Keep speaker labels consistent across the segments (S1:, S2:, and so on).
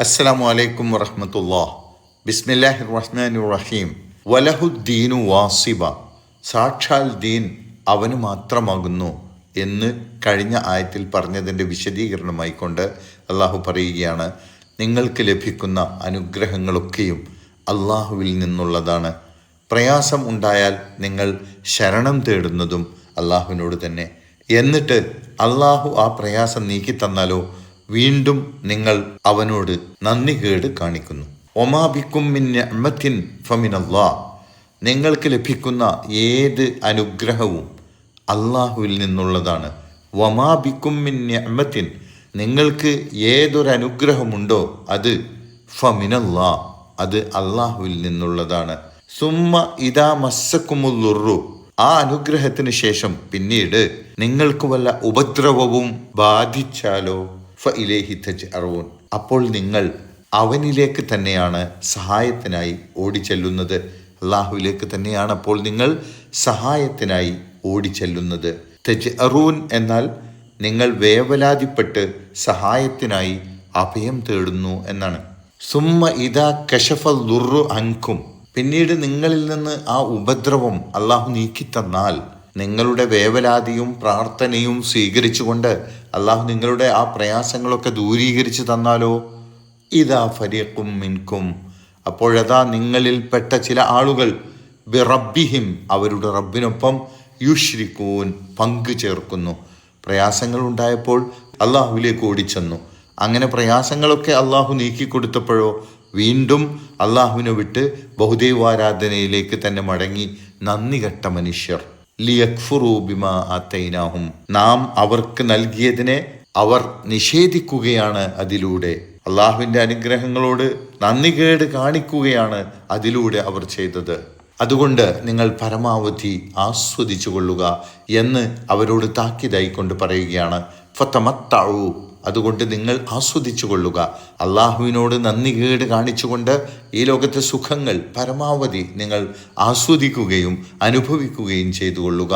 S1: അസ്സലാമു അലൈക്കും വറഹമത്തുല്ലാ ബിസ്മില്ലാഹി റഹ്മാൻ റഹീം വലഹുദ്ദീനു വാസിബ. സാക്ഷാൽ ദീൻ അവന് മാത്രമാകുന്നു എന്ന് കഴിഞ്ഞ ആയത്തിൽ പറഞ്ഞതിന്റെ വിശദീകരണമായി കൊണ്ട് അള്ളാഹു പറയുകയാണ് നിങ്ങൾക്ക് ലഭിക്കുന്ന അനുഗ്രഹങ്ങളൊക്കെയും അള്ളാഹുവിൽ നിന്നുള്ളതാണ്. പ്രയാസം ഉണ്ടായാൽ നിങ്ങൾ ശരണം തേടുന്നതും അള്ളാഹുവിനോട് തന്നെ. എന്നിട്ട് അള്ളാഹു ആ പ്രയാസം നീക്കി തന്നാലോ? വീണ്ടും നിങ്ങൾ അവനോട് നന്ദി കേട് കാണിക്കുന്നു. ഒമാബിക്കും ഫമിനല്ലാ നിങ്ങൾക്ക് ലഭിക്കുന്ന ഏത് അനുഗ്രഹവും അള്ളാഹുവിൽ നിന്നുള്ളതാണ്. വമാബിക്കും മിന്നത്തിൻ നിങ്ങൾക്ക് ഏതൊരു അനുഗ്രഹമുണ്ടോ അത് ഫമിനല്ലാ അത് അള്ളാഹുവിൽ നിന്നുള്ളതാണ്. സുമ്മ ഇതാ മസ്സക്കുമുല്ലുറു ആ അനുഗ്രഹത്തിന് ശേഷം പിന്നീട് നിങ്ങൾക്ക് വല്ല ഉപദ്രവവും ബാധിച്ചാലോ? ഫ അറവൂൻ അപ്പോൾ നിങ്ങൾ അവനിലേക്ക് തന്നെയാണ് സഹായത്തിനായി ഓടിച്ചെല്ലുന്നത്. അള്ളാഹുവിലേക്ക് തന്നെയാണ് അപ്പോൾ നിങ്ങൾ സഹായത്തിനായി ഓടിച്ചെല്ലുന്നത്. തജ് അറൂൻ എന്നാൽ നിങ്ങൾ വേവലാതിപ്പെട്ട് സഹായത്തിനായി അഭയം തേടുന്നു എന്നാണ്. സുമ്മ ഇതാ കശഫൽ ദുർറു അങ്കും പിന്നീട് നിങ്ങളിൽ നിന്ന് ആ ഉപദ്രവം അള്ളാഹു നീക്കിത്തന്നാൽ നിങ്ങളുടെ വേവലാതിയും പ്രാർത്ഥനയും സ്വീകരിച്ചുകൊണ്ട് അള്ളാഹു നിങ്ങളുടെ ആ പ്രയാസങ്ങളൊക്കെ ദൂരീകരിച്ചു തന്നാലോ? ഇതാ ഫരീഖും മിൻകും. അപ്പോഴതാ നിങ്ങളിൽപ്പെട്ട ചില ആളുകൾ ബിറബിഹിം അവരുടെ റബ്ബിനൊപ്പം യുഷ്രിക്കൂൻ പങ്കു ചേർക്കുന്നു. പ്രയാസങ്ങൾ ഉണ്ടായപ്പോൾ അള്ളാഹുവിലേക്ക് ഓടിച്ചെന്നു. അങ്ങനെ പ്രയാസങ്ങളൊക്കെ അള്ളാഹു നീക്കിക്കൊടുത്തപ്പോഴോ വീണ്ടും അള്ളാഹുവിനെ വിട്ട് ബഹുദൈവാരാധനയിലേക്ക് തന്നെ മടങ്ങി. നന്ദി കെട്ട മനുഷ്യർ. ലിയക്ഫുറൂബിമ ആത്തൈനാഹും. നാം അവർക്ക് നൽകിയതിനെ അവർ നിഷേധിക്കുകയാണ് അതിലൂടെ. അള്ളാഹുവിന്റെ അനുഗ്രഹങ്ങളോട് നന്ദികേട് കാണിക്കുകയാണ് അതിലൂടെ അവർ ചെയ്തത്. അതുകൊണ്ട് നിങ്ങൾ പരമാവധി ആസ്വദിച്ചു കൊള്ളുക എന്ന് അവരോട് താക്കിയതായിക്കൊണ്ട് പറയുകയാണ്. ഫത്തമത്താവൂ അതുകൊണ്ട് നിങ്ങൾ ആസ്വദിച്ചു കൊള്ളുക അള്ളാഹുവിനോട് നന്ദി കേട് കാണിച്ചുകൊണ്ട് ഈ ലോകത്തെ സുഖങ്ങൾ പരമാവധി നിങ്ങൾ ആസ്വദിക്കുകയും അനുഭവിക്കുകയും ചെയ്തു കൊള്ളുക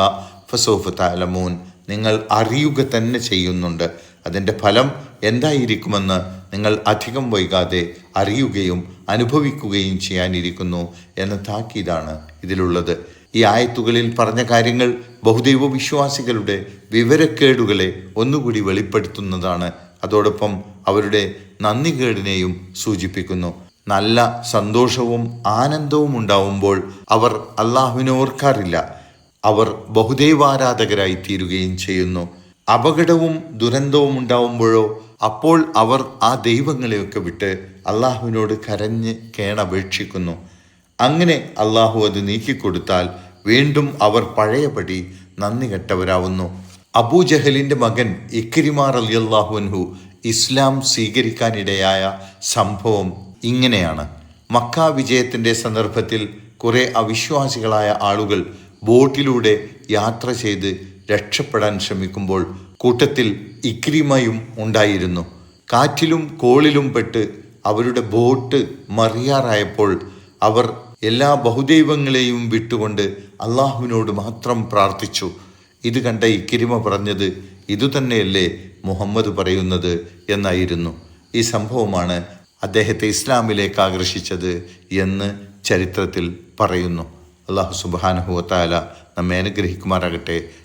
S1: ഫസോഫ് താലമോൻ നിങ്ങൾ അറിയുക തന്നെ ചെയ്യുന്നുണ്ട്. അതിന്റെ ഫലം എന്തായിരിക്കുമെന്ന് നിങ്ങൾ അധികം വൈകാതെ അറിയുകയും അനുഭവിക്കുകയും ചെയ്യാനിരിക്കുന്നു എന്ന താക്കീതാണ് ഇതിലുള്ളത്. ഈ ആയത്തുകളിൽ പറഞ്ഞ കാര്യങ്ങൾ ബഹുദൈവ വിശ്വാസികളുടെ വിവരക്കേടുകളെ ഒന്നുകൂടി വെളിപ്പെടുത്തുന്നതാണ്. അതോടൊപ്പം അവരുടെ നന്ദികേടിനെയും സൂചിപ്പിക്കുന്നു. നല്ല സന്തോഷവും ആനന്ദവും ഉണ്ടാവുമ്പോൾ അവർ അള്ളാഹുവിനെ ഓർക്കാറില്ല. അവർ ബഹുദൈവാരാധകരായി തീരുകയും ചെയ്യുന്നു. അപകടവും ദുരന്തവും ഉണ്ടാവുമ്പോഴോ അപ്പോൾ അവർ ആ ദൈവങ്ങളെയൊക്കെ വിട്ട് അള്ളാഹുവിനോട് കരഞ്ഞ് കേണപേക്ഷിക്കുന്നു. അങ്ങനെ അള്ളാഹു അത് നീക്കിക്കൊടുത്താൽ വീണ്ടും അവർ പഴയപടി നന്ദി കെട്ടവരാവുന്നു. അബൂജഹലിന്റെ മകൻ ഇക്രിമാർ അലി അള്ളാഹുൻഹു ഇസ്ലാം സ്വീകരിക്കാനിടയായ സംഭവം ഇങ്ങനെയാണ്. മക്ക വിജയത്തിന്റെ സന്ദർഭത്തിൽ കുറേ അവിശ്വാസികളായ ആളുകൾ ബോട്ടിലൂടെ യാത്ര ചെയ്ത് രക്ഷപ്പെടാൻ ശ്രമിക്കുമ്പോൾ കൂട്ടത്തിൽ ഇക്രിമയും ഉണ്ടായിരുന്നു. കാറ്റിലും കോളിലും പെട്ട് അവരുടെ ബോട്ട് മറിയാറായപ്പോൾ അവർ എല്ലാ ബഹുദൈവങ്ങളെയും വിട്ടുകൊണ്ട് അള്ളാഹുവിനോട് മാത്രം പ്രാർത്ഥിച്ചു. ഇത് കണ്ട ഇക്കിരിമ പറഞ്ഞത് ഇതുതന്നെയല്ലേ മുഹമ്മദ് പറയുന്നത്? എന്നായിരുന്നു. ഈ സംഭവമാണ് അദ്ദേഹത്തെ ഇസ്ലാമിലേക്ക് ആകർഷിച്ചത് എന്ന് ചരിത്രത്തിൽ പറയുന്നു. അള്ളാഹു സുബാനഹുവത്താല നമ്മെ അനുഗ്രഹിക്കുമാറാകട്ടെ.